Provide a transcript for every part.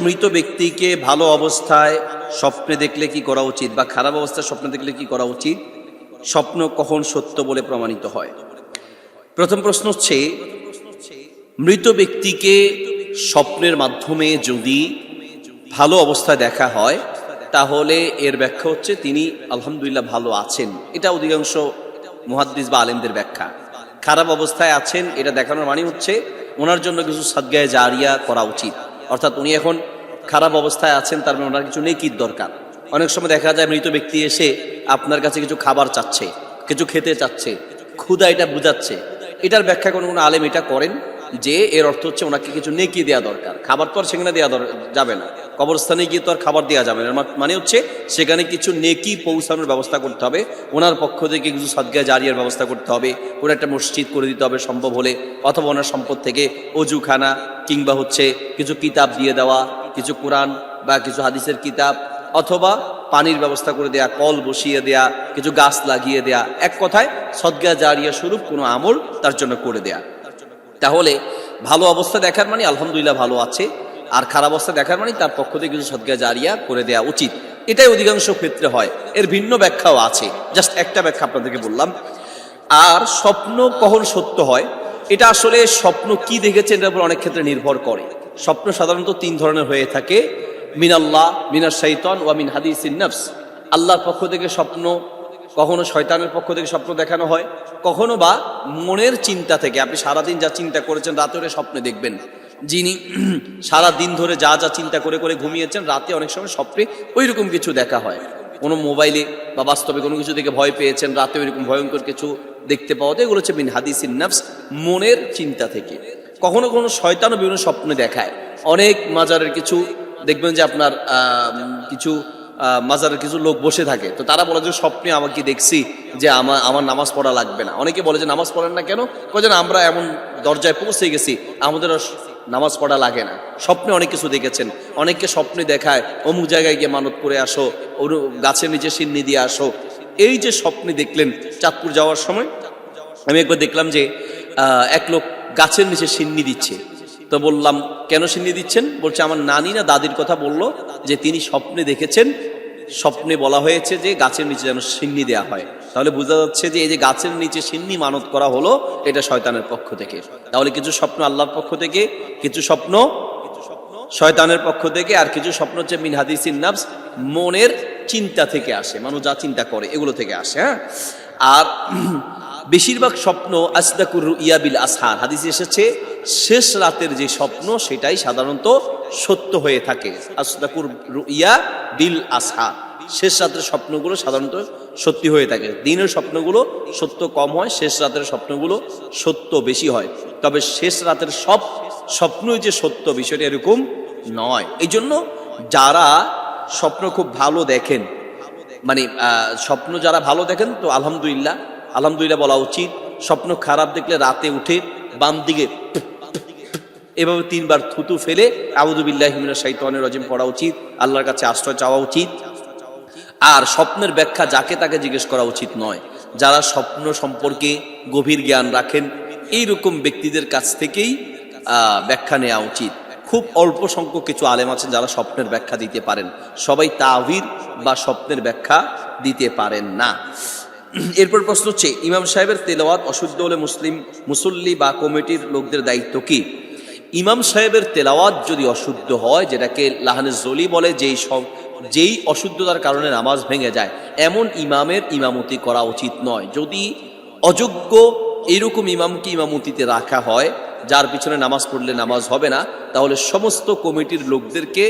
মৃত ব্যক্তিকে ভালো অবস্থায় স্বপ্নে দেখলে কি করা উচিত বা খারাপ অবস্থায় স্বপ্নে দেখলে কি করা উচিত? স্বপ্ন কখন সত্য বলে প্রমাণিত হয়? প্রথম প্রশ্ন হচ্ছে, মৃত ব্যক্তিকে স্বপ্নের মাধ্যমে যদি ভালো অবস্থায় দেখা হয়, তাহলে এর ব্যাখ্যা হচ্ছে তিনি আলহামদুলিল্লাহ ভালো আছেন। এটা অধিকাংশ মুহাদ্দিস বা আলেমদের ব্যাখ্যা। খারাপ অবস্থায় আছেন, এটা দেখানোর মানে হচ্ছে ওনার জন্য কিছু সাদগায় জারিয়া করা উচিত। অর্থাৎ উনি এখন খারাপ অবস্থায় আছেন, তার মানে ওনার কিছু নেই নেকির দরকার। অনেক সময় দেখা যায় মৃত ব্যক্তি এসে আপনার কাছে কিছু খাবার চাচ্ছে, কিছু খেতে চাচ্ছে ক্ষুদা এটা বুঝাচ্ছে। এটার ব্যাখ্যা কোনো কোনো আলেম এটা করেন? যে এর অর্থ হচ্ছে ওনাকে কিছু নেকি দেওয়া দরকার। খাবার তো আর সেখানে দেওয়া যাবে না। কবরস্থানে গিয়ে তো আর খাবার দেওয়া যাবে না। মানে হচ্ছে সেখানে কিছু নেকি পৌঁছানোর ব্যবস্থা করতে হবে। ওনার পক্ষ থেকে কিছু সদ্গা জারিয়ার ব্যবস্থা করতে হবে। কোনো একটা মসজিদ করে দিতে হবে সম্ভব হলে, অথবা ওনার সম্পদ থেকে অজুখানা কিংবা হচ্ছে কিছু কিতাব দিয়ে দেওয়া, কিছু কোরআন বা কিছু হাদিসের কিতাব, অথবা পানির ব্যবস্থা করে দেয়া, কল বসিয়ে দেয়া, কিছু গাছ লাগিয়ে দেয়া। এক কথায় সদ্গা জারিয়া স্বরূপ কোনো আমল তার জন্য করে দেয়া। তাহলে ভালো অবস্থা দেখার মানে আলহামদুলিল্লাহ ভালো আছে, আর খারাপ অবস্থা দেখার মানে তার পক্ষ থেকে কিছু সদ্গা জারিয়া করে দেওয়া উচিত। এটাই অধিকাংশ ক্ষেত্রে হয়। এর ভিন্ন ব্যাখ্যাও আছে। জাস্ট একটা ব্যাখ্যা আপনাদেরকে বললাম। আর স্বপ্ন কখন সত্য হয়? এটা আসলে স্বপ্ন কি দেখেছে এটার উপর অনেক ক্ষেত্রে নির্ভর করে। স্বপ্ন সাধারণত তিন ধরনের হয়ে থাকে। মিনাল্লাহ মিনার শৈতন ওয়া মিন হাদিস নফস। আল্লাহর পক্ষ থেকে স্বপ্ন, কখনো শয়তানের পক্ষ থেকে স্বপ্ন দেখানো হয়। কখনো বা মনের চিন্তা থেকে, আপনি সারাদিন যা চিন্তা করেছেন রাতে ওরে স্বপ্নে দেখবেন যিনি সারা দিন ধরে যা যা চিন্তা করে করে ঘুমিয়েছেন, রাতে অনেক সময় স্বপ্নে ওই রকম কিছু দেখা হয়। কোনো মোবাইলে বা বাস্তবে কোনো কিছু দেখে ভয় পেয়েছেন, রাতে ওইরকম ভয়ঙ্কর কিছু দেখতে পাওয়া যায়, এগুলো হচ্ছে মিন হাদিসিন নফস, মনের চিন্তা থেকে। কখনো কখনো শয়তানও বিভিন্ন স্বপ্নে দেখায়। অনেক মাজারের কিছু দেখবেন যে আপনার কিছু মাজারের কিছু লোক বসে থাকে। তো তারা বলে যে, স্বপ্নে আমাকে দেখছি যে আমার আমার নামাজ পড়া লাগবে না। অনেকে বলে যে, নামাজ পড়েন না কেন? বলে আমরা এমন দরজায় পৌঁছে গেছি, আমাদের নামাজ পড়া লাগে না। স্বপ্নে অনেক কিছু দেখেছেন। অনেককে স্বপ্নে দেখায়, অমুক জায়গায় গিয়ে মানত করে আসো, ওর গাছের নিচে সিন্নি দিয়ে আসো। এই যে স্বপ্নে দেখলেন চাঁদপুর যাওয়ার সময়, আমি একবার দেখলাম যে এক লোক গাছের নিচে সিন্নি দিচ্ছে। তো বললাম, কেন সিন্নি দিচ্ছেন? বলছে, আমার নানি না দাদির কথা বলল যে তিনি স্বপ্নে দেখেছেন, স্বপ্নে বলা হয়েছে যে গাছের নিচে যেন সিন্নি দেয়া হয়। তাহলে বোঝা যাচ্ছে যে এই যে গাছের নিচে সিন্নি মানত করা হলো, এটা শয়তানের পক্ষ থেকে। তাহলে কিছু স্বপ্ন আল্লাহর পক্ষ থেকে, কিছু স্বপ্ন শয়তানের পক্ষ থেকে, আর কিছু স্বপ্ন হচ্ছে মিন হাদিসিন নাফস, মনের চিন্তা থেকে আসে, মানুষ যা চিন্তা করে, এগুলো থেকে আসে হ্যাঁ? আর বেশিরভাগ স্বপ্ন আসদাকুর ইয়াবিল আসহার, হাদিস এসেছে শেষ রাতের যে স্বপ্ন, সেটাই সাধারণত সত্য হয়ে থাকে। ইয়া বিল আসহার শেষ রাতের স্বপ্নগুলো সাধারণত সত্যি হয়ে থাকে। দিনের স্বপ্নগুলো সত্য কম হয়, শেষ রাতের স্বপ্নগুলো সত্য বেশি হয়। তবে শেষ রাতের সব স্বপ্নই যে সত্য, বিষয়টা এরকম নয়। এই জন্য যারা স্বপ্ন খুব ভালো দেখেন মানে স্বপ্ন যারা ভালো দেখেন, তো আলহামদুলিল্লাহ আলহামদুলিল্লাহ বলা উচিত, স্বপ্ন খারাপ দেখলে রাতে উঠে বাম দিকে এভাবে তিনবার থুতু ফেলে আবুদুবিল্লাহ হিমিনা সাইতানের রজিম পড়া উচিত, আল্লাহর কাছে আশ্রয় চাওয়া উচিত। আর স্বপ্নের ব্যাখ্যা যাকে তাকে জিজ্ঞেস করা উচিত নয়, যারা স্বপ্ন সম্পর্কে গভীর জ্ঞান রাখেন এই রকম ব্যক্তিদের কাছ থেকেই ব্যাখ্যা নেওয়া উচিত। খুব অল্প সংখ্যক কিছু আলেম আছেন যারা স্বপ্নের ব্যাখ্যা দিতে পারেন। সবাই তাবির বা স্বপ্নের ব্যাখ্যা দিতে পারেন না। এরপর প্রশ্ন হচ্ছে, ইমাম সাহেবের তেলাওয়াত অশুদ্ধ হলে মুসলিম মুসল্লি বা কমিটির লোকদের দায়িত্ব কি? ইমাম সাহেবের তেলাওয়াত যদি অশুদ্ধ হয়, যেটাকে লাহানে জলি বলে, যেই সব যেই অশুদ্ধতার কারণে নামাজ ভেঙে যায়, এমন ইমামের ইমামতি করা উচিত নয়। যদি অযোগ্য এরকম ইমামকে ইমামতিতে রাখা হয়, যার পিছনে নামাজ পড়লে নামাজ হবে না, তাহলে সমস্ত কমিটির লোকদেরকে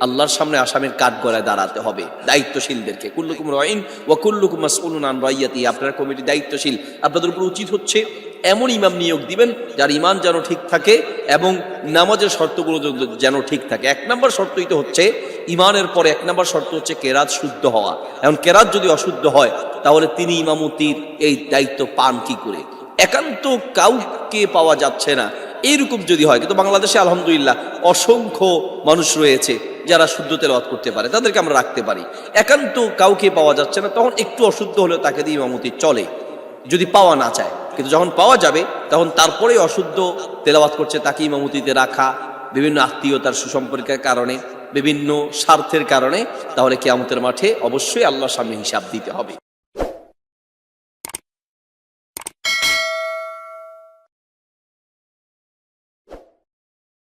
আল্লাহর সামনে আসামের কাঠ গলায় দাঁড়াতে হবে, দায়িত্বশীলদেরকে। কুল্লুকুম রয়িন ও কুল্লুকুম মাসউলুন আন রাইয়াতি আপনারা কমিটি দায়িত্বশীল। আপনাদের উপর উচিত হচ্ছে এমন ইমাম নিয়োগ দিবেন যার ইমান যেন ঠিক থাকে এবং নামাজের শর্তগুলো যেন- ঠিক থাকে। এক নম্বর শর্তই তো হচ্ছে, ইমানের পরে এক নম্বর শর্ত হচ্ছে কেরাত শুদ্ধ হওয়া। এখন কেরাত যদি অশুদ্ধ হয়, তাহলে তিনি ইমামতির এই দায়িত্ব পান কি করে? একান্ত কাউকে পাওয়া যাচ্ছে না। এইরকম যদি হয়, কিন্তু বাংলাদেশে আলহামদুলিল্লাহ অসংখ্য মানুষ রয়েছে যারা শুদ্ধ তেলাওয়াত করতে পারে, তাদেরকে আমরা রাখতে পারি। একান্ত কাউকে পাওয়া যাচ্ছে না, তখন একটু অশুদ্ধ হলেও তাকে দিয়ে ইমামতি চলে, যদি পাওয়া না চায় কিন্তু যখন পাওয়া যাবে, তখন তারপরেই অশুদ্ধ তেলাওয়াত করছে তাকে ইমামতিতে রাখা, বিভিন্ন আত্মীয়তার সুসম্পর্কের কারণে, বিভিন্ন স্বার্থের কারণে, তাহলে কেয়ামতের মাঠে অবশ্যই আল্লাহর সামনে হিসাব দিতে হবে।